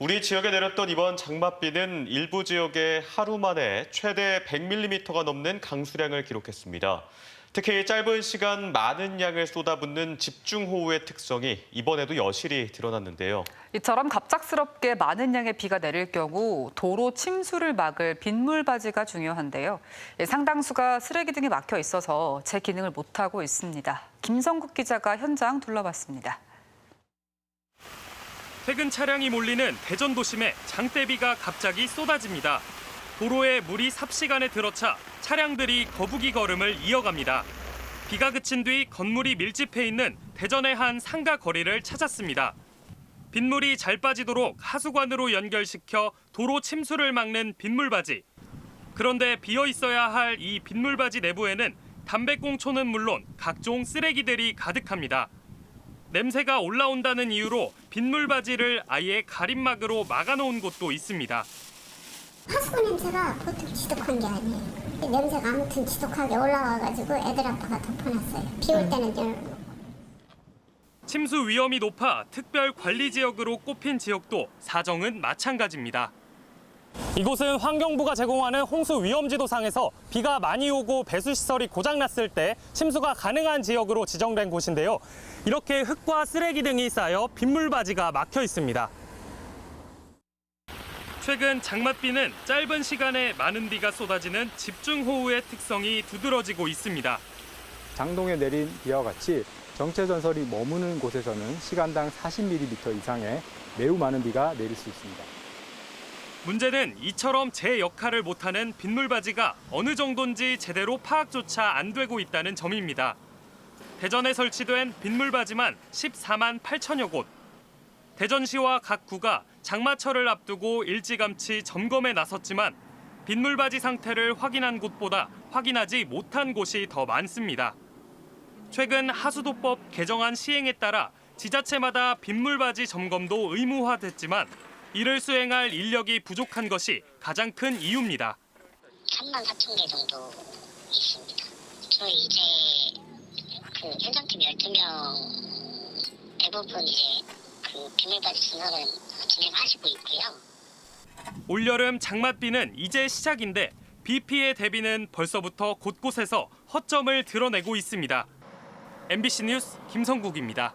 우리 지역에 내렸던 이번 장맛비는 일부 지역에 하루 만에 최대 100mm가 넘는 강수량을 기록했습니다. 특히 짧은 시간 많은 양을 쏟아붓는 집중호우의 특성이 이번에도 여실히 드러났는데요. 이처럼 갑작스럽게 많은 양의 비가 내릴 경우 도로 침수를 막을 빗물바지가 중요한데요. 예, 상당수가 쓰레기 등이 막혀 있어서 제 기능을 못하고 있습니다. 김성국 기자가 현장 둘러봤습니다. 퇴근 차량이 몰리는 대전 도심에 장대비가 갑자기 쏟아집니다. 도로에 물이 삽시간에 들어차 차량들이 거북이 걸음을 이어갑니다. 비가 그친 뒤 건물이 밀집해 있는 대전의 한 상가 거리를 찾았습니다. 빗물이 잘 빠지도록 하수관으로 연결시켜 도로 침수를 막는 빗물바지. 그런데 비어 있어야 할 이 빗물바지 내부에는 담배꽁초는 물론 각종 쓰레기들이 가득합니다. 냄새가 올라온다는 이유로 빗물 바지를 아예 가림막으로 막아놓은 곳도 있습니다. 하수구 냄새가 보통 지독한 게 아니에요. 냄새가 아무튼 지독하게 올라와가지고 애들 아빠가 덮어놨어요. 비올 때는 좀 침수 위험이 높아 특별 관리 지역으로 꼽힌 지역도 사정은 마찬가지입니다. 이곳은 환경부가 제공하는 홍수 위험지도상에서 비가 많이 오고 배수 시설이 고장났을 때 침수가 가능한 지역으로 지정된 곳인데요. 이렇게 흙과 쓰레기 등이 쌓여 빗물바지가 막혀 있습니다. 최근 장맛비는 짧은 시간에 많은 비가 쏟아지는 집중호우의 특성이 두드러지고 있습니다. 장동에 내린 비와 같이 정체 전설이 머무는 곳에서는 시간당 40mm 이상의 매우 많은 비가 내릴 수 있습니다. 문제는 이처럼 제 역할을 못하는 빗물바지가 어느 정도인지 제대로 파악조차 안 되고 있다는 점입니다. 대전에 설치된 빗물바지만 14만 8천여 곳. 대전시와 각 구가 장마철을 앞두고 일찌감치 점검에 나섰지만 빗물바지 상태를 확인한 곳보다 확인하지 못한 곳이 더 많습니다. 최근 하수도법 개정안 시행에 따라 지자체마다 빗물바지 점검도 의무화됐지만 이를 수행할 인력이 부족한 것이 가장 큰 이유입니다. 3만 4천 개 정도 있습니다. 저희 이제 그 현장팀 12명 대부분 이제 그 비밀바지 진설은 진행하시고 있고요. 올여름 장맛비는 이제 시작인데 비 피해 대비는 벌써부터 곳곳에서 허점을 드러내고 있습니다. MBC 뉴스 김성국입니다.